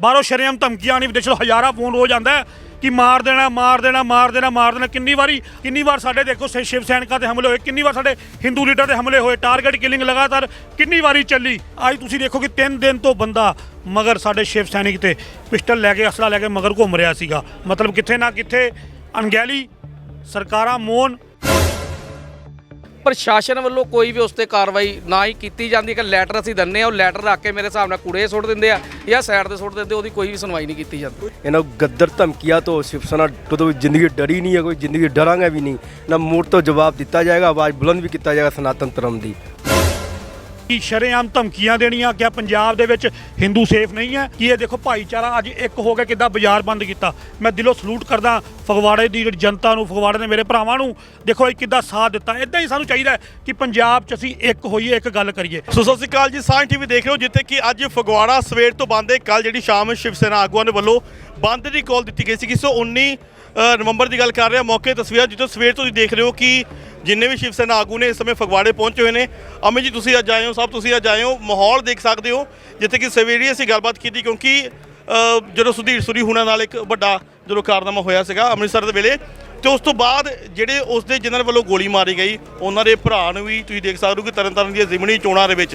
ਬਾਹਰੋਂ ਸ਼ਰੇਆਮ ਧਮਕੀਆਂ ਆਣੀ ਵਿਦੇਸ਼ੋਂ ਹਜ਼ਾਰਾਂ ਫੋਨ ਹੋ ਜਾਂਦਾ ਕਿ ਮਾਰ ਦੇਣਾ ਮਾਰ ਦੇਣਾ ਮਾਰ ਦੇਣਾ ਮਾਰ ਦੇਣਾ। ਕਿੰਨੀ ਵਾਰੀ, ਕਿੰਨੀ ਵਾਰ ਸਾਡੇ ਦੇਖੋ, ਸ- ਸ਼ਿਵ ਸੈਨਿਕਾਂ ਤੇ ਹਮਲੇ ਹੋਏ, ਕਿੰਨੀ ਵਾਰ ਸਾਡੇ ਹਿੰਦੂ ਲੀਡਰ ਤੇ ਹਮਲੇ ਹੋਏ ਟਾਰਗੇਟ ਕਿਲਿੰਗ ਲਗਾਤਾਰ ਕਿੰਨੀ ਵਾਰੀ ਚੱਲੀ। ਅੱਜ ਤੁਸੀਂ ਦੇਖੋ ਕਿ 3 ਦਿਨ ਤੋਂ ਬੰਦਾ ਮਗਰ ਸਾਡੇ ਸ਼ਿਵ ਸੈਨਿਕ ਤੇ ਪਿਸਟਲ ਲੈ ਕੇ, ਅਸਲਾ ਲੈ ਕੇ ਮਗਰ ਘੁੰਮ ਰਿਹਾ ਸੀਗਾ। ਮਤਲਬ ਕਿੱਥੇ ਨਾ ਕਿੱਥੇ ਅਣਗਹਿਲੀ, ਸਰਕਾਰਾਂ ਮੋਨ ਪ੍ਰਸ਼ਾਸਨ ਵੱਲੋਂ ਕੋਈ ਵੀ ਉਸ ਤੇ ਕਾਰਵਾਈ ਨਾ ਹੀ ਕੀਤੀ ਜਾਂਦੀ ਕਿ ਲੈਟਰ ਅਸੀਂ ਦਿੰਨੇ ਆ ਉਹ ਲੈਟਰ ਰੱਖ ਕੇ ਮੇਰੇ ਹਿਸਾਬ ਨਾਲ ਕੂੜੇ ਸੁੱਟ ਦਿੰਦੇ ਆ ਜਾਂ ਸਾਈਡ ਤੇ ਸੁੱਟ ਦਿੰਦੇ, ਉਹਦੀ ਕੋਈ ਵੀ ਸੁਣਵਾਈ ਨਹੀਂ ਕੀਤੀ ਜਾਂਦੀ। ਇਹਨਾਂ ਗੱਦਰ ਧਮਕੀਆਂ ਤੋਂ ਸ਼ਿਵਸੈਨਾ ਤੋਂ ਜ਼ਿੰਦਗੀ ਡਰੀ ਨਹੀਂ ਹੈ, ਕੋਈ ਜ਼ਿੰਦਗੀ ਡਰਾਂਗਾ ਵੀ ਨਹੀਂ, ਨਾ ਮੂੜ ਤੋਂ ਜਵਾਬ ਦਿੱਤਾ ਜਾਏਗਾ, ਆਵਾਜ਼ ਬੁਲੰਦ ਵੀ ਕੀਤਾ ਜਾਏਗਾ ਸਨਾਤਨ ਧਰਮ ਦੀ। ਕਿ ਸ਼ਰੇਆਮ ਧਮਕੀਆਂ ਦੇਣੀਆਂ ਕਿ ਪੰਜਾਬ ਦੇ ਵਿੱਚ ਹਿੰਦੂ ਸੇਫ ਨਹੀਂ ਹੈ? ਕਿ ਇਹ ਦੇਖੋ ਭਾਈਚਾਰਾ ਅੱਜ ਇੱਕ ਹੋ ਕੇ ਕਿੱਦਾਂ ਬਾਜ਼ਾਰ ਬੰਦ ਕੀਤਾ? ਮੈਂ ਦਿਲੋਂ ਸਲੂਟ ਕਰਦਾ ਫਗਵਾੜੇ ਦੀ ਜਿਹੜੀ ਜਨਤਾ ਨੂੰ, ਫਗਵਾੜੇ ਦੇ ਮੇਰੇ ਭਰਾਵਾਂ ਨੂੰ। ਦੇਖੋ ਇਹ ਕਿੱਦਾਂ ਸਾਥ ਦਿੱਤਾ। ਇਦਾਂ ਹੀ ਸਾਨੂੰ ਚਾਹੀਦਾ ਕਿ ਪੰਜਾਬ 'ਚ ਅਸੀਂ ਇੱਕ ਹੋਈਏ, ਇੱਕ ਗੱਲ ਕਰੀਏ। ਸੋ ਸਤਿ ਸ਼੍ਰੀ ਅਕਾਲ ਜੀ। ਸਾਂਝ ਟੀਵੀ ਦੇਖ ਰਹੇ ਹੋ ਜਿੱਥੇ ਕਿ ਅੱਜ ਫਗਵਾੜਾ ਸਵੇਰ ਤੋਂ ਬੰਦ ਹੈ। ਕੱਲ ਜਿਹੜੀ ਸ਼ਾਮ ਸ਼ਿਵ ਸੈਨਾ ਆਗੂਆਂ ਦੇ ਵੱਲੋਂ ਬੰਦ ਦੀ ਕਾਲ ਦਿੱਤੀ ਗਈ ਸੀ ਕਿ ਸੋ 19 ਨਵੰਬਰ ਦੀ ਗੱਲ ਕਰ ਰਿਹਾ। ਮੌਕੇ ਤਸਵੀਰਾਂ ਜਿੱਥੋਂ ਸਵੇਰ ਤੋਂ ਤੁਸੀਂ ਦੇਖ ਰਹੇ ਹੋ ਕਿ ਜਿੰਨੇ ਵੀ ਸ਼ਿਵ ਸੈਨਾ ਆਗੂ ਨੇ ਇਸ ਸਮੇਂ ਫਗਵਾੜੇ ਪਹੁੰਚੇ ਹੋਏ ਨੇ। ਅਮਿਤ ਜੀ, ਤੁਸੀਂ ਅੱਜ ਆਏ ਹੋ, ਸਭ ਤੁਸੀਂ ਅੱਜ ਆਏ ਹੋ, ਮਾਹੌਲ ਦੇਖ ਸਕਦੇ ਹੋ, ਜਿੱਥੇ ਕਿ ਸਵੇਰੇ ਅਸੀਂ ਗੱਲਬਾਤ ਕੀਤੀ ਕਿਉਂਕਿ ਜਦੋਂ ਸੁਧੀਰ ਸੁਰੀ ਹੁਣਾਂ ਨਾਲ ਇੱਕ ਵੱਡਾ ਜਦੋਂ ਕਾਰਨਾਮਾ ਹੋਇਆ ਸੀਗਾ ਅੰਮ੍ਰਿਤਸਰ ਦੇ ਵੇਲੇ, ਤੇ ਉਸ ਤੋਂ ਬਾਅਦ ਜਿਹੜੇ ਉਸ ਦੇ ਜਿਨ੍ਹਾਂ ਵੱਲੋਂ ਗੋਲੀ ਮਾਰੀ ਗਈ, ਉਹਨਾਂ ਦੇ ਭਰਾ ਨੂੰ ਵੀ ਤੁਸੀਂ ਦੇਖ ਸਕਦੇ ਹੋ ਕਿ ਤਰਨਤਾਰਨ ਦੀਆਂ ਜ਼ਿਮਨੀ ਚੋਣਾਂ ਦੇ ਵਿੱਚ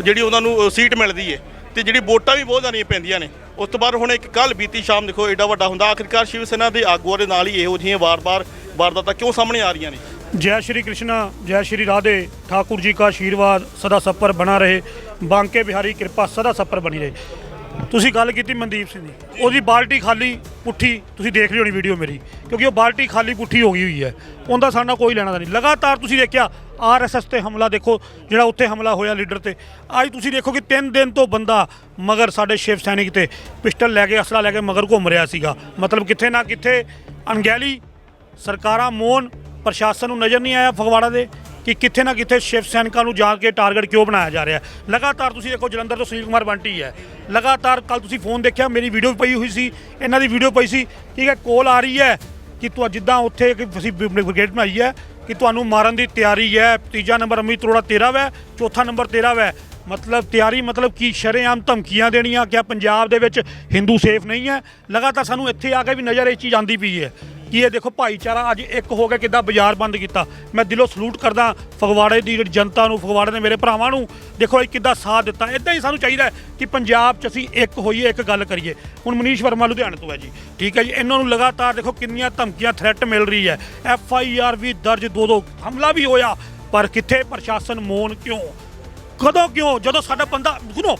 ਜਿਹੜੀ ਉਹਨਾਂ ਨੂੰ ਸੀਟ ਮਿਲਦੀ ਹੈ ਤੇ ਜਿਹੜੀ ਵੋਟਾਂ ਵੀ ਬਹੁਤ ਜ਼ਿਆਦੀਆਂ ਪੈਂਦੀਆਂ ਨੇ। ਉਸ ਤੋਂ ਬਾਅਦ ਹੁਣ ਇੱਕ ਕੱਲ ਬੀਤੀ ਸ਼ਾਮ ਦੇਖੋ ਐਡਾ ਵੱਡਾ ਹੁੰਦਾ, ਆਖਿਰਕਾਰ ਸ਼ਿਵ ਸੈਨਾ ਦੇ ਆਗੂਆਂ ਦੇ ਨਾਲ ਹੀ ਇਹੋ ਜਿਹੀਆਂ ਵਾਰ-ਵਾਰ ਵਾਰਦਾਤਾਂ ਕਿਉਂ ਸਾਹਮਣੇ ਆ ਰਹੀਆਂ ਨੇ? जय श्री कृष्णा जय श्री राधे ठाकुर जी का आशीर्वाद सदा सब पर बना रहे बांके बिहारी कृपा सदा सब पर बनी ਰਹੇ ਤੁਸੀਂ ਗੱਲ ਕੀਤੀ ਮਨਦੀਪ ਸਿੰਘ ਦੀ ਉਹਦੀ ਬਾਲਟੀ ਖਾਲੀ ਪੁੱਠੀ ਤੁਸੀਂ ਦੇਖ ਲਈ ਹੋਣੀ ਵੀਡੀਓ ਮੇਰੀ ਕਿਉਂਕਿ ਉਹ ਬਾਲਟੀ ਖਾਲੀ ਪੁੱਠੀ ਹੋ ਗਈ ਹੋਈ ਹੈ ਉਹਦਾ ਸਾਡਾ ਕੋਈ ਲੈਣਾ ਨਹੀਂ ਲਗਾਤਾਰ ਤੁਸੀਂ ਦੇਖਿਆ ਆਰਐਸਐਸ ਤੇ ਹਮਲਾ ਦੇਖੋ ਜਿਹੜਾ ਉੱਥੇ ਹਮਲਾ ਹੋਇਆ ਲੀਡਰ ਤੇ ਅੱਜ ਤੁਸੀਂ ਦੇਖੋ ਕਿ 3 ਦਿਨ ਤੋਂ ਬੰਦਾ ਮਗਰ ਸਾਡੇ ਸ਼ਿਵ ਸੈਨਿਕ ਤੇ ਪਿਸਟਲ ਲੈ ਕੇ ਅਸਲਾ ਲੈ ਕੇ ਮਗਰ ਘੁੰਮ ਰਿਹਾ ਸੀਗਾ ਮਤਲਬ ਕਿੱਥੇ ਨਾ ਕਿੱਥੇ ਅਣਗਹਿਲੀ ਸਰਕਾਰਾਂ ਮੋਨ ਪ੍ਰਸ਼ਾਸਨ ਨੂੰ ਨਜ਼ਰ ਨਹੀਂ ਆਇਆ ਫਗਵਾੜਾ ਦੇ ਕਿ ਕਿੱਥੇ ਨਾ ਕਿੱਥੇ ਸ਼ਿਵ ਸੈਨਿਕਾਂ ਨੂੰ ਜਾ ਕੇ ਟਾਰਗੇਟ ਕਿਉਂ ਬਣਾਇਆ ਜਾ ਰਿਹਾ ਲਗਾਤਾਰ ਤੁਸੀਂ ਦੇਖੋ ਜਲੰਧਰ ਤੋਂ ਸੁਨੀਲ ਕੁਮਾਰ ਬੰਟੀ ਹੈ। ਲਗਾਤਾਰ ਕੱਲ ਤੁਸੀਂ ਫੋਨ ਦੇਖਿਆ, ਮੇਰੀ ਵੀਡੀਓ ਪਈ ਹੋਈ ਸੀ, ਇਹਨਾਂ ਦੀ ਵੀਡੀਓ ਪਈ ਸੀ, ਠੀਕ ਹੈ, ਕੋਲ ਆ ਰਹੀ ਹੈ ਕਿ ਤੁਹਾ ਜਿੱਦਾਂ ਉੱਥੇ ਕਿ ਅਸੀਂ ਬ੍ਰਿਗੇਡ ਬਣਾਈ ਹੈ ਕਿ ਤੁਹਾਨੂੰ ਮਾਰਨ ਦੀ ਤਿਆਰੀ ਹੈ। ਤੀਜਾ ਨੰਬਰ ਅਮਿਤ ਅਰੋੜਾ ਤੇਰਾ ਵੈ, ਚੌਥਾ ਨੰਬਰ ਤੇਰਾ ਵੈ। ਮਤਲਬ ਤਿਆਰੀ ਮਤਲਬ ਕੀ ਸ਼ਰੇਆਮ ਧਮਕੀਆਂ ਦੇਣੀਆਂ ਕਿ ਪੰਜਾਬ ਦੇ ਵਿੱਚ ਹਿੰਦੂ ਸੇਫ ਨਹੀਂ ਹੈ। ਲਗਾਤਾਰ ਸਾਨੂੰ ਇੱਥੇ ਆ ਕੇ ਵੀ ਨਜ਼ਰ ਇਹ ਚੀਜ਼ ਆਂਦੀ ਪਈ ਹੈ। ਕਿ ਇਹ ਦੇਖੋ ਭਾਈਚਾਰਾ ਅੱਜ ਇੱਕ ਹੋ ਕੇ ਕਿੱਦਾਂ ਬਾਜ਼ਾਰ ਬੰਦ ਕੀਤਾ। ਮੈਂ ਦਿਲੋਂ ਸਲੂਟ ਕਰਦਾ, ਫਗਵਾੜੇ ਦੀ ਜਿਹੜੀ ਜਨਤਾ ਨੂੰ, ਫਗਵਾੜੇ ਦੇ ਮੇਰੇ ਭਰਾਵਾਂ ਨੂੰ, ਦੇਖੋ ਇਹ ਕਿੱਦਾਂ ਸਾਥ ਦਿੱਤਾ। ਇਦਾਂ ਹੀ ਸਾਨੂੰ ਚਾਹੀਦਾ ਕਿ ਪੰਜਾਬ 'ਚ ਅਸੀਂ ਇੱਕ ਹੋਈਏ, ਇੱਕ ਗੱਲ ਕਰੀਏ। ਹੁਣ ਮਨੀਸ਼ ਵਰਮਾ ਲੁਧਿਆਣੇ ਤੋਂ ਹੈ ਜੀ। ਠੀਕ ਹੈ ਜੀ, ਇਹਨਾਂ ਨੂੰ ਲਗਾਤਾਰ ਦੇਖੋ ਕਿੰਨੀਆਂ ਧਮਕੀਆਂ ਥ੍ਰੈਟ ਮਿਲ ਰਹੀ ਹੈ। ਐਫ ਆਈ ਆਰ ਵੀ ਦਰਜ ਦੋ ਦੋ ਹਮਲਾ ਵੀ ਹੋਇਆ। ਪਰ ਕਿੱਥੇ ਪ੍ਰਸ਼ਾਸਨ ਮੌਨ ਕਿਉਂ? ਕਦੋਂ ਕਿਉਂ? ਜਦੋਂ ਸਾਡਾ ਬੰਦਾ ਸੁਣੋ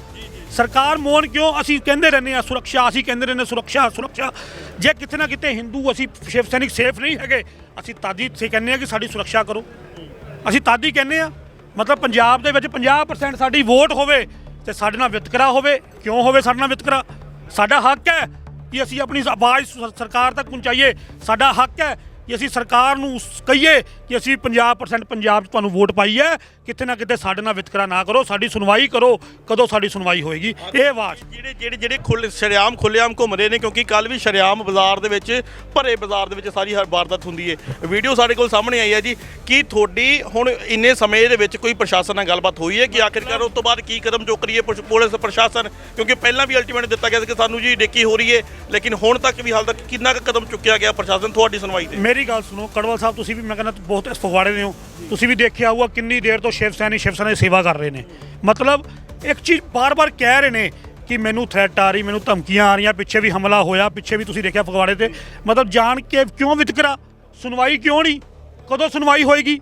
ਸਰਕਾਰ ਮੌਨ ਕਿਉਂ? ਅਸੀਂ ਕਹਿੰਦੇ ਰਹਿੰਦੇ ਆ ਸੁਰੱਖਿਆ, ਅਸੀਂ ਕਹਿੰਦੇ ਰਹਿੰਦੇ ਸੁਰੱਖਿਆ ਸੁਰੱਖਿਆ। ਜੇ ਕਿਤੇ ਨਾ ਕਿਤੇ ਹਿੰਦੂ ਅਸੀਂ ਸ਼ਿਵ ਸੈਨਿਕ ਸੇਫ ਨਹੀਂ ਹੈਗੇ, ਅਸੀਂ ਤਾਦੀ ਸੇ ਕਹਿੰਦੇ ਆ ਕਿ ਸਾਡੀ ਸੁਰੱਖਿਆ ਕਰੋ। ਅਸੀਂ ਤਾਦੀ ਕਹਿੰਦੇ ਆ ਮਤਲਬ ਪੰਜਾਬ ਦੇ ਵਿੱਚ 50% ਸਾਡੀ ਵੋਟ ਹੋਵੇ ਤੇ ਸਾਡੇ ਨਾਲ ਵਿਤਕਰਾ ਹੋਵੇ। ਕਿਉਂ ਹੋਵੇ ਸਾਡੇ ਨਾਲ ਵਿਤਕਰਾ? ਸਾਡਾ ਹੱਕ ਹੈ ਕਿ ਅਸੀਂ ਆਪਣੀ ਆਵਾਜ਼ ਸ- ਸਰਕਾਰ ਤੱਕ ਪਹੁੰਚਾਈਏ। ਸਾਡਾ ਹੱਕ ਹੈ ਕਿ ਅਸੀਂ ਸਰਕਾਰ ਨੂੰ ਉਸ ਕਹੀਏ ਕਿ ਅਸੀਂ 50% ਪੰਜਾਬ 'ਚ ਤੁਹਾਨੂੰ ਵੋਟ ਪਾਈ ਹੈ, ਕਿਤੇ ਨਾ ਕਿਤੇ ਸਾਡੇ ਨਾਲ ਵਿਤਕਰਾ ਨਾ ਕਰੋ, ਸਾਡੀ ਸੁਣਵਾਈ ਕਰੋ, ਕਦੋਂ ਸਾਡੀ ਸੁਣਵਾਈ ਹੋਏਗੀ? ਇਹ ਆਵਾਜ਼। ਜਿਹੜੇ ਜਿਹੜੇ ਜਿਹੜੇ ਖੁੱਲ ਸ਼ਰਿਆਮ ਖੁੱਲੇਆਮ ਘੁੰਮ ਰਹੇ ਨੇ, ਕਿਉਂਕਿ ਕੱਲ ਵੀ ਸ਼ਰਿਆਮ ਬਾਜ਼ਾਰ ਦੇ ਵਿੱਚ, ਭਰੇ ਬਾਜ਼ਾਰ ਦੇ ਵਿੱਚ ਸਾਰੀ ਹਰ ਵਾਰਦਾਤ ਹੁੰਦੀ ਹੈ ਵੀਡੀਓ ਸਾਡੇ ਕੋਲ ਸਾਹਮਣੇ ਆਈ ਹੈ ਜੀ, ਕੀ ਤੁਹਾਡੀ ਹੁਣ ਇੰਨੇ ਸਮੇਂ ਦੇ ਵਿੱਚ ਕੋਈ ਪ੍ਰਸ਼ਾਸਨ ਨਾਲ ਗੱਲਬਾਤ ਹੋਈ ਹੈ, ਕਿ ਆਖਿਰਕਾਰ ਉਸ ਤੋਂ ਬਾਅਦ ਕੀ ਕਦਮ ਚੁੱਕ ਰਹੀ ਹੈ ਪੁਲਿਸ- ਪੁਲਿਸ ਪ੍ਰਸ਼ਾਸਨ? ਕਿਉਂਕਿ ਪਹਿਲਾਂ ਵੀ ਅਲਟੀਮੇਟ ਦਿੱਤਾ ਗਿਆ ਸੀ ਕਿ ਸਾਨੂੰ ਜੀ ਡੇਕੀ ਹੋ ਰਹੀ ਹੈ ਲੇਕਿਨ ਹੁਣ ਤੱਕ ਵੀ ਹਾਲ ਤੱਕ ਕਿੰਨਾ ਕੁ ਕਦਮ ਚੁੱਕਿਆ ਗਿਆ ਪ੍ਰਸ਼ਾਸਨ ਤੁਹਾਡੀ ਸੁਣਵਾਈ ਤੇ? ਮੇਰੀ ਗੱਲ ਸੁਣੋ, ਕੜਵਲ ਸਾਹਿਬ, ਤੁਸੀਂ ਵੀ ਮੈਂ ਕਹਿੰਦਾ ਬਹੁਤ ਇਸ ਫਗਵਾੜੇ ਦੇ ਹੋ। ਤੁਸੀਂ ਵੀ ਦੇਖਿਆ ਹੋਊਗਾ ਕਿੰਨੀ ਦੇਰ ਤੋਂ ਸ਼ਿਵ ਸੈਨੀ ਸ਼ਿਵ ਸੈਨਾ ਦੀ ਸੇਵਾ ਕਰ ਰਹੇ ਨੇ। ਮਤਲਬ ਇੱਕ ਚੀਜ਼ ਬਾਰ-ਬਾਰ ਕਹਿ ਰਹੇ ਨੇ ਕਿ ਮੈਨੂੰ ਥ੍ਰੈਟ ਆ ਰਹੀ, ਮੈਨੂੰ ਧਮਕੀਆਂ ਆ ਰਹੀਆਂ, ਪਿੱਛੇ ਵੀ ਹਮਲਾ ਹੋਇਆ, ਪਿੱਛੇ ਵੀ ਤੁਸੀਂ ਦੇਖਿਆ ਫਗਵਾੜੇ ਤੇ। ਮਤਲਬ ਜਾਣ ਕੇ ਕਿਉਂ ਵਿਤਕਰਾ? ਸੁਣਵਾਈ ਕਿਉਂ ਨਹੀਂ? ਕਦੋਂ ਸੁਣਵਾਈ ਹੋਏਗੀ?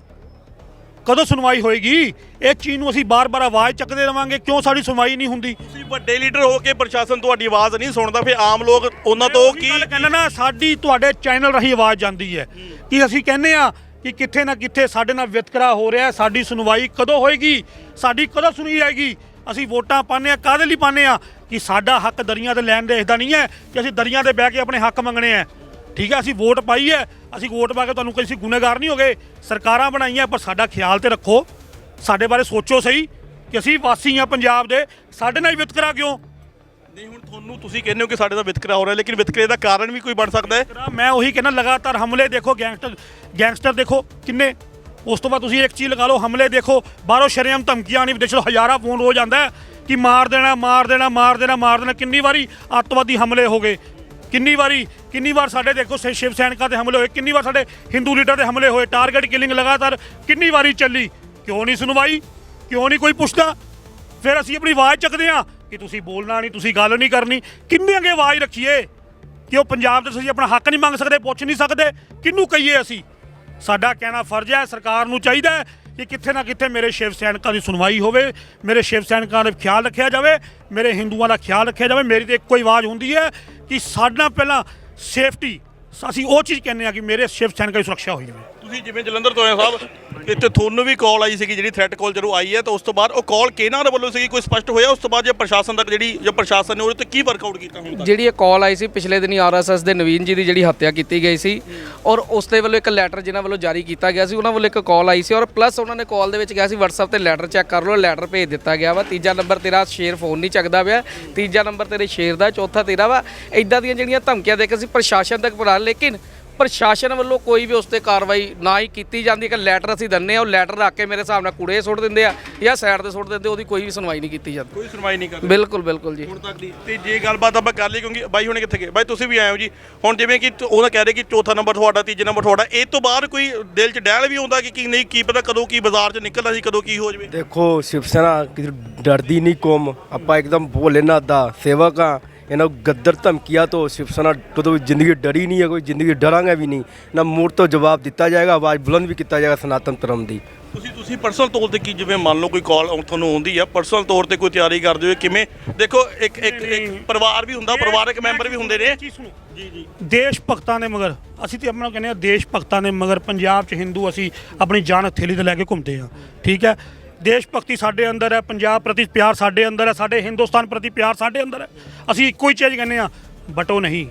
ਕਦੋਂ ਸੁਣਵਾਈ ਹੋਏਗੀ? ਇਹ ਚੀਜ਼ ਨੂੰ ਅਸੀਂ ਬਾਰ-ਬਾਰ ਆਵਾਜ਼ ਚੱਕਦੇ ਰਵਾਂਗੇ। ਕਿਉਂ ਸਾਡੀ ਸੁਣਵਾਈ ਨਹੀਂ ਹੁੰਦੀ? ਤੁਸੀਂ ਵੱਡੇ ਲੀਡਰ ਹੋ ਕੇ ਪ੍ਰਸ਼ਾਸਨ ਤੁਹਾਡੀ ਆਵਾਜ਼ ਨਹੀਂ ਸੁਣਦਾ ਫਿਰ ਆਮ ਲੋਕ ਉਹਨਾਂ ਤੋਂ ਕੀ ਗੱਲ ਕਹਿੰਦਾ ਨਾ ਸਾਡੀ ਤੁਹਾਡੇ ਚੈਨਲ ਰਾਹੀਂ ਆਵਾਜ਼ ਜਾਂਦੀ ਹੈ। ਕਿ ਅਸੀਂ ਕਹਿੰਦੇ ਆ ਕਿ ਕਿੱਥੇ ਨਾ ਕਿੱਥੇ ਸਾਡੇ ਨਾਲ ਵਿਤਕਰਾ ਹੋ ਰਿਹਾ ਸਾਡੀ ਸੁਣਵਾਈ ਕਦੋਂ ਹੋਏਗੀ? ਸਾਡੀ ਕਦੋਂ ਸੁਣੀ ਜਾਏਗੀ? ਅਸੀਂ ਵੋਟਾਂ ਪਾਉਂਦੇ ਆ ਕਾਹਦੇ ਲਈ ਪਾਉਂਦੇ ਆ ਕਿ ਸਾਡਾ ਹੱਕ ਦਰੀਆਂ ਤੇ ਲੈਣ ਦੇ ਇਸਦਾ ਨਹੀਂ ਹੈ ਕਿ ਅਸੀਂ ਦਰੀਆਂ ਤੇ ਬਹਿ ਕੇ ਆਪਣੇ ਹੱਕ ਮੰਗਣੇ ਆ ਠੀਕ ਹੈ ਅਸੀਂ ਵੋਟ ਪਾਈ ਹੈ। ਅਸੀਂ ਵੋਟ ਪਾ ਕੇ ਤੁਹਾਨੂੰ ਕਿਸੇ ਗੁਨੇਗਾਰ ਨਹੀਂ ਹੋਗੇ। ਸਰਕਾਰਾਂ ਬਣਾਈਆਂ ਪਰ ਸਾਡਾ ਖਿਆਲ ਤੇ ਰੱਖੋ। ਸਾਡੇ ਬਾਰੇ ਸੋਚੋ ਸਹੀ ਕਿ ਅਸੀਂ ਵਾਸੀ ਆ ਪੰਜਾਬ ਦੇ। ਸਾਡੇ ਨਾਲ ਹੀ ਵਿਤਕਰਾ ਕਿਉਂ? ਨਹੀਂ ਹੁਣ ਤੁਹਾਨੂੰ ਤੁਸੀਂ ਕਹਿੰਦੇ ਹੋ ਕਿ ਸਾਡੇ ਦਾ ਵਿਤਕਰਾ ਹੋ ਰਿਹਾ ਲੇਕਿਨ ਵਿਤਕਰੇ ਦਾ ਕਾਰਨ ਵੀ ਕੋਈ ਬਣ ਸਕਦਾ ਹੈ? ਮੈਂ ਉਹੀ ਕਹਿੰਦਾ ਲਗਾਤਾਰ ਹਮਲੇ ਦੇਖੋ ਗੈਂਗਸਟਰ ਗੈਂਗਸਟਰ ਦੇਖੋ ਕਿੰਨੇ? ਉਸ ਤੋਂ ਬਾਅਦ ਤੁਸੀਂ ਇੱਕ ਚੀਜ਼ ਲਗਾ ਲਓ ਹਮਲੇ ਦੇਖੋ। ਬਾਹਰੋਂ ਸ਼ਰੇਆਮ ਧਮਕੀਆਂ ਆਣੀ ਵਿਦੇਸ਼ੋਂ ਹਜ਼ਾਰਾਂ ਫੋਨ ਰੋਜ਼ ਹੈ ਕਿ ਮਾਰ ਦੇਣਾ ਮਾਰ ਦੇਣਾ ਮਾਰ ਦੇਣਾ ਮਾਰ ਦੇਣਾ। ਕਿੰਨੀ ਵਾਰੀ ਅੱਤਵਾਦੀ ਹਮਲੇ ਹੋ ਗਏ। ਕਿੰਨੀ ਵਾਰੀ, ਕਿੰਨੀ ਵਾਰ ਸਾਡੇ ਦੇਖੋ ਸ- ਸ਼ਿਵ ਸੈਨਿਕਾਂ ਤੇ ਹਮਲੇ ਹੋਏ, ਕਿੰਨੀ ਵਾਰ ਸਾਡੇ ਹਿੰਦੂ ਲੀਡਰ ਤੇ ਹਮਲੇ ਹੋਏ, ਟਾਰਗੇਟ ਕਿਲਿੰਗ ਲਗਾਤਾਰ ਕਿੰਨੀ ਵਾਰੀ ਚੱਲੀ? ਕਿਉਂ ਨਹੀਂ ਸੁਣਵਾਈ? ਕਿਉਂ ਨਹੀਂ ਕੋਈ ਪੁੱਛਦਾ? ਫਿਰ ਅਸੀਂ ਆਪਣੀ ਆਵਾਜ਼ ਚੱਕਦੇ ਹਾਂ ਕਿ ਤੁਸੀਂ ਬੋਲਣਾ ਨਹੀਂ, ਤੁਸੀਂ ਗੱਲ ਨਹੀਂ ਕਰਨੀ। ਕਿੰਨੇ ਅੱਗੇ ਆਵਾਜ਼ ਰੱਖੀਏ ਕਿ ਉਹ ਪੰਜਾਬ ਦੇ ਤੁਸੀਂ ਆਪਣਾ ਹੱਕ ਨਹੀਂ ਮੰਗ ਸਕਦੇ, ਪੁੱਛ ਨਹੀਂ ਸਕਦੇ? ਕਿਹਨੂੰ ਕਹੀਏ ਅਸੀਂ? ਸਾਡਾ ਕਹਿਣਾ ਫਰਜ਼ ਹੈ, ਸਰਕਾਰ ਨੂੰ ਚਾਹੀਦਾ ਹੈ ਕਿ ਕਿੱਥੇ ਨਾ ਕਿੱਥੇ ਮੇਰੇ ਸ਼ਿਵ ਸੈਨਿਕਾਂ ਦੀ ਸੁਣਵਾਈ ਹੋਵੇ, ਮੇਰੇ ਸ਼ਿਵ ਸੈਨਿਕਾਂ ਦਾ ਖਿਆਲ ਰੱਖਿਆ ਜਾਵੇ, ਮੇਰੇ ਹਿੰਦੂਆਂ ਦਾ ਖਿਆਲ ਰੱਖਿਆ ਜਾਵੇ, ਮੇਰੀ ਤੇ ਇੱਕੋ ਹੀ ਆਵਾਜ਼ ਹੁੰਦੀ ਹੈ ਕਿ ਸਾਡਾ ਪਹਿਲਾਂ ਸੇਫਟੀ ਅਸੀਂ ਉਹ ਚੀਜ਼ ਕਹਿੰਦੇ ਆ ਕਿ ਮੇਰੇ ਸ਼ਿਵ ਸੈਨਿਕਾਂ ਦੀ ਸੁਰੱਖਿਆ ਹੋਈ ਜਾਵੇ। ਤੁਸੀਂ ਜਿਵੇਂ ਜਲੰਧਰ ਤੋਂ ਆਏ ਸਾਹਿਬ, ਇੱਥੇ ਤੁਹਾਨੂੰ ਵੀ ਕਾਲ ਆਈ ਸੀਗੀ ਜਿਹੜੀ ਥ੍ਰੈਟ ਕਾਲ ਜਦੋਂ ਆਈ ਹੈ, ਤਾਂ ਉਸ ਤੋਂ ਬਾਅਦ ਉਹ ਕਾਲ ਕਿਹਨਾਂ ਦੇ ਵੱਲੋਂ ਸੀਗੀ? ਕੋਈ ਸਪਸ਼ਟ ਹੋਇਆ? ਉਸ ਤੋਂ ਬਾਅਦ ਜੇ ਪ੍ਰਸ਼ਾਸਨ ਤੱਕ ਜਿਹੜੀ, ਜੇ ਪ੍ਰਸ਼ਾਸਨ ਨੇ ਉਹਦੇ ਤੇ ਕੀ ਵਰਕਆਊਟ ਕੀਤਾ ਹੁਣ ਤੱਕ? ਜਿਹੜੀ ਇਹ ਕਾਲ ਆਈ ਸੀ ਪਿਛਲੇ ਦਿਨੀ ਆਰਐਸਐਸ ਦੇ ਨਵੀਨ ਜੀ ਦੀ ਜਿਹੜੀ ਹੱਤਿਆ ਕੀਤੀ ਗਈ ਸੀ ਔਰ ਉਸ ਦੇ ਵੱਲੋਂ ਇੱਕ ਲੈਟਰ ਜਿਨ੍ਹਾਂ ਵੱਲੋਂ ਜਾਰੀ ਕੀਤਾ ਗਿਆ ਸੀ, ਉਹਨਾਂ ਵੱਲੋਂ ਇੱਕ ਕਾਲ ਆਈ ਸੀ ਔਰ ਪਲੱਸ ਉਹਨਾਂ ਨੇ ਕਾਲ ਦੇ ਵਿੱਚ ਕਿਹਾ ਸੀ, WhatsApp ਤੇ ਲੈਟਰ ਚੈੱਕ ਕਰ ਲਓ ਲੈਟਰ ਭੇਜ ਦਿੱਤਾ ਗਿਆ ਵਾ। ਤੀਜਾ ਨੰਬਰ ਤੇਰਾ ਸ਼ੇਰ ਫੋਨ ਨਹੀਂ ਚੱਕਦਾ ਪਿਆ। ਤੀਜਾ ਨੰਬਰ ਤੇਰੇ ਸ਼ੇਰ ਦਾ, ਚੌਥਾ ਤੇਰਾ ਵਾ। ਇਦਾਂ ਦੀਆਂ ਜਿਹੜੀਆਂ ਧਮਕੀਆਂ ਦੇ ਕੇ ਅਸੀਂ ਪ੍ਰਸ਼ਾਸਨ ਤੱਕ ਪੜਾ ਲੇਕਿਨ ਪ੍ਰਸ਼ਾਸਨ ਵੱਲੋਂ ਕੋਈ ਵੀ ਉਸ ਤੇ ਕਾਰਵਾਈ ਨਾ ਹੀ ਕੀਤੀ ਜਾਂਦੀ ਕਿ ਲੈਟਰ ਅਸੀਂ ਦਿੰਨੇ ਆ ਉਹ ਲੈਟਰ ਰੱਖ ਕੇ ਮੇਰੇ ਹਿਸਾਬ ਨਾਲ ਕੂੜੇ ਸੁੱਟ ਦਿੰਦੇ ਆ ਜਾਂ ਸਾਈਡ ਤੇ ਸੁੱਟ ਦਿੰਦੇ ਉਹਦੀ ਕੋਈ ਵੀ ਸੁਣਵਾਈ ਨਹੀਂ ਕੀਤੀ ਜਾਂਦੀ। ਕੋਈ ਸੁਣਵਾਈ ਨਹੀਂ ਕਰ ਬਿਲਕੁਲ ਬਿਲਕੁਲ ਜੀ। ਹੁਣ ਤੱਕ ਦੀ। ਤੇ ਜੇ ਗੱਲਬਾਤ ਆਪਾਂ ਕਰ ਲਈ ਕਿਉਂਕਿ ਬਾਈ ਹੁਣੇ ਕਿੱਥੇ ਗਏ? ਬਾਈ ਤੁਸੀਂ ਵੀ ਆਏ ਹੋ ਜੀ। ਹੁਣ ਜਿਵੇਂ ਕਿ ਉਹਦਾ ਕਹਿ ਰਹੇ ਕਿ ਚੌਥਾ ਨੰਬਰ ਤੁਹਾਡਾ ਤੀਜਾ ਨੰਬਰ ਤੁਹਾਡਾ ਇਹ ਤੋਂ ਬਾਅਦ ਕੋਈ ਦਿਲ 'ਚ ਡਹਿਲ ਵੀ ਆਉਂਦਾ ਕਿ ਕੀ ਨਹੀਂ ਕੀ ਪਤਾ ਕਦੋਂ ਕੀ ਬਾਜ਼ਾਰ 'ਚ ਨਿਕਲਦਾ ਸੀ ਕਦੋਂ ਕੀ ਹੋ ਜਾਵੇ? ਦੇਖੋ ਸ਼ਿਵ ਸੈਨਾ ਡਰਦੀ ਨਹੀਂ ਕੌਮ। ਆਪਾਂ ਇੱਕਦਮ ਭੋਲੇਨਾਥ ਦਾ ਸੇਵਕ ਆ ਇਹਨਾਂ ਨੂੰ ਗੱਦਰ ਧਮਕੀਆਂ ਤੋਂ ਸ਼ਿਵ ਸੈਨਾ ਕਦੋਂ ਵੀ ਜ਼ਿੰਦਗੀ ਡਰੀ ਨਹੀਂ ਹੈ ਕੋਈ ਜ਼ਿੰਦਗੀ ਡਰਾਂਗੇ ਵੀ ਨਹੀਂ। ਨਾ ਮੂਰ ਤੋਂ ਜਵਾਬ ਦਿੱਤਾ ਜਾਏਗਾ ਆਵਾਜ਼ ਬੁਲੰਦ ਵੀ ਕੀਤਾ ਜਾਏਗਾ ਸਨਾਤਨ ਧਰਮ ਦੀ। ਤੁਸੀਂ ਤੁਸੀਂ ਪਰਸਨਲ ਤੌਰ ਤੇ ਕੀ ਜਿਵੇਂ ਮੰਨ ਲਓ ਕੋਈ ਕਾਲ ਤੁਹਾਨੂੰ ਆਉਂਦੀ ਆ ਪਰਸਨਲ ਤੌਰ ਤੇ ਕੋਈ ਤਿਆਰੀ ਕਰਦੇ ਹੋ ਕਿਵੇਂ? ਦੇਖੋ ਇੱਕ ਇੱਕ ਇੱਕ ਪਰਿਵਾਰ ਵੀ ਹੁੰਦਾ ਪਰਿਵਾਰਕ ਮੈਂਬਰ ਵੀ ਹੁੰਦੇ ਨੇ। ਚੀਜ਼ ਸੁਣੋ। ਜੀ ਜੀ ਦੇਸ਼ ਭਗਤਾਂ ਦੇ ਮਗਰ ਅਸੀਂ ਤੇ ਆਪਣਾ ਕਹਿੰਦੇ ਆ ਦੇਸ਼ ਭਗਤਾਂ ਦੇ ਮਗਰ ਪੰਜਾਬ 'ਚ ਹਿੰਦੂ ਅਸੀਂ ਆਪਣੀ ਜਾਨ ਹਥੇਲੀ ਤੇ ਲੈ ਕੇ ਘੁੰਮਦੇ ਆ ਠੀਕ ਹੈ? ਦੇਸ਼ ਭਗਤੀ ਸਾਡੇ ਅੰਦਰ ਹੈ ਪੰਜਾਬ ਪ੍ਰਤੀ ਪਿਆਰ ਸਾਡੇ ਅੰਦਰ ਹੈ ਸਾਡੇ ਹਿੰਦੁਸਤਾਨ ਪ੍ਰਤੀ ਪਿਆਰ ਸਾਡੇ ਅੰਦਰ ਹੈ ਅਸੀਂ ਇੱਕੋ ਹੀ ਚੀਜ਼ ਕਹਿੰਦੇ ਆ ਬਟੋ ਨਹੀਂ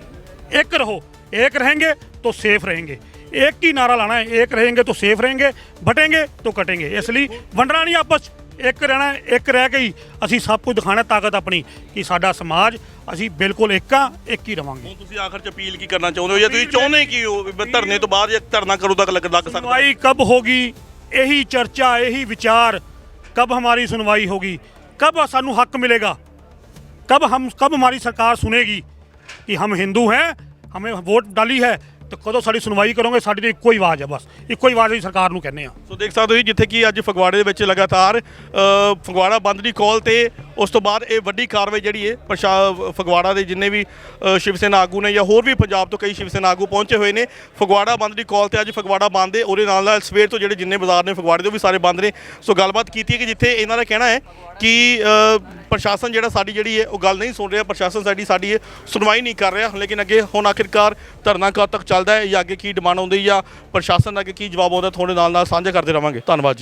ਇੱਕ ਰਹੋ ਇੱਕ रहेंगे तो सेफ रहेंगे एक ही नारा लाना है एक रहेंगे तो सेफ रहेंगे बटेंगे तो कटेंगे इसलिए ਵੰਡਣਾ ਨਹੀਂ ਆਪਸ 'ਚ। ਇੱਕ ਰਹਿਣਾ ਹੈ, ਇੱਕ ਰਹਿ ਕੇ ਹੀ ਅਸੀਂ ਸਭ ਕੁਝ ਦਿਖਾਣਾ ਤਾਕਤ ਆਪਣੀ ਕਿ ਸਾਡਾ ਸਮਾਜ ਅਸੀਂ ਬਿਲਕੁਲ ਇੱਕ ਆ ਇੱਕ ਹੀ ਰਵਾਂਗੇ ਹੁਣ ਤੁਸੀਂ ਆਖਰ ਚ ਅਪੀਲ ਕੀ ਕਰਨਾ ਚਾਹੁੰਦੇ ਹੋ ਜਾਂ ਤੁਸੀਂ ਚਾਹੁੰਦੇ ਕੀ ਹੋ ਵੀ ਧਰਨੇ ਤੋਂ ਬਾਅਦ ਜਾਂ ਧਰਨਾ ਕਦੋਂ ਤੱਕ ਲੱਗ ਲੱਗ ਸਕਦਾ सुनवाई कब होगी यही चर्चा यही विचार कब हमारी सुनवाई होगी कब सानू हक मिलेगा कब हम कब हमारी सरकार सुनेगी कि हम हिंदू हैं हमें वोट डाली है ਤੇ ਕਦੋਂ ਸਾਡੀ ਸੁਣਵਾਈ ਕਰੋਗੇ? ਸਾਡੀ ਤਾਂ ਇੱਕੋ ਹੀ ਆਵਾਜ਼ ਹੈ ਬਸ। ਇੱਕੋ ਹੀ ਆਵਾਜ਼ ਅਸੀਂ ਸਰਕਾਰ ਨੂੰ ਕਹਿੰਦੇ ਆ ਸੋ ਦੇਖ ਸਕਦੇ ਹੋ ਜੀ, ਜਿੱਥੇ ਕਿ ਅੱਜ ਫਗਵਾੜੇ ਦੇ ਵਿੱਚ ਲਗਾਤਾਰ ਫਗਵਾੜਾ ਬੰਦ ਦੀ ਕਾਲ ਤੇ ਉਸ ਤੋਂ ਬਾਅਦ ਇਹ ਵੱਡੀ ਕਾਰਵਾਈ ਜਿਹੜੀ ਹੈ, ਪ੍ਰਸ਼ਾ, ਫਗਵਾੜਾ ਦੇ ਜਿੰਨੇ ਵੀ ਸ਼ਿਵ ਸੈਨਾ ਆਗੂ ਨੇ ਜਾਂ ਹੋਰ ਵੀ ਪੰਜਾਬ ਤੋਂ ਕਈ ਸ਼ਿਵ ਸੈਨਾ ਆਗੂ ਪਹੁੰਚੇ ਹੋਏ ਨੇ, ਫਗਵਾੜਾ ਬੰਦ ਦੀ ਕਾਲ ਤੇ ਅੱਜ ਫਗਵਾੜਾ ਬੰਦ ਹੈ। ਉਹਦੇ ਨਾਲ ਨਾਲ ਸਵੇਰ ਤੋਂ ਜਿਹੜੇ ਜਿੰਨੇ ਬਾਜ਼ਾਰ ਨੇ ਫਗਵਾੜੇ ਦੇ, ਉਹ ਵੀ ਸਾਰੇ ਬੰਦ ਨੇ। ਸੋ ਗੱਲਬਾਤ ਕੀਤੀ ਹੈ ਕਿ ਜਿੱਥੇ ਇਹਨਾਂ ਦਾ ਕਹਿਣਾ ਹੈ ਕਿ ਪ੍ਰਸ਼ਾਸਨ ਜਿਹੜਾ ਸਾਡੀ ਜਿਹੜੀ ਹੈ, ਉਹ ਗੱਲ ਨਹੀਂ ਸੁਣ ਰਿਹਾ। ਪ੍ਰਸ਼ਾਸਨ ਸਾਡੀ ਸਾਡੀ ਇਹ ਸੁਣਵਾਈ ਨਹੀਂ ਕਰ ਰਿਹਾ। ਲੇਕਿਨ ਅੱਗੇ ਹੁਣ ਆਖਿਰਕਾਰ ਧਰਨਾ ਕਦ ਤੱਕ ਚੱਲ ਚੱਲਦਾ ਹੈ ਜਾਂ ਅੱਗੇ ਕੀ ਡਿਮਾਂਡ ਆਉਂਦੀ ਜਾਂ ਪ੍ਰਸ਼ਾਸਨ ਦਾ ਅੱਗੇ ਕੀ ਜਵਾਬ ਆਉਂਦਾ, ਤੁਹਾਡੇ ਨਾਲ ਨਾਲ ਸਾਂਝਾ ਕਰਦੇ ਰਵਾਂਗੇ। ਧੰਨਵਾਦ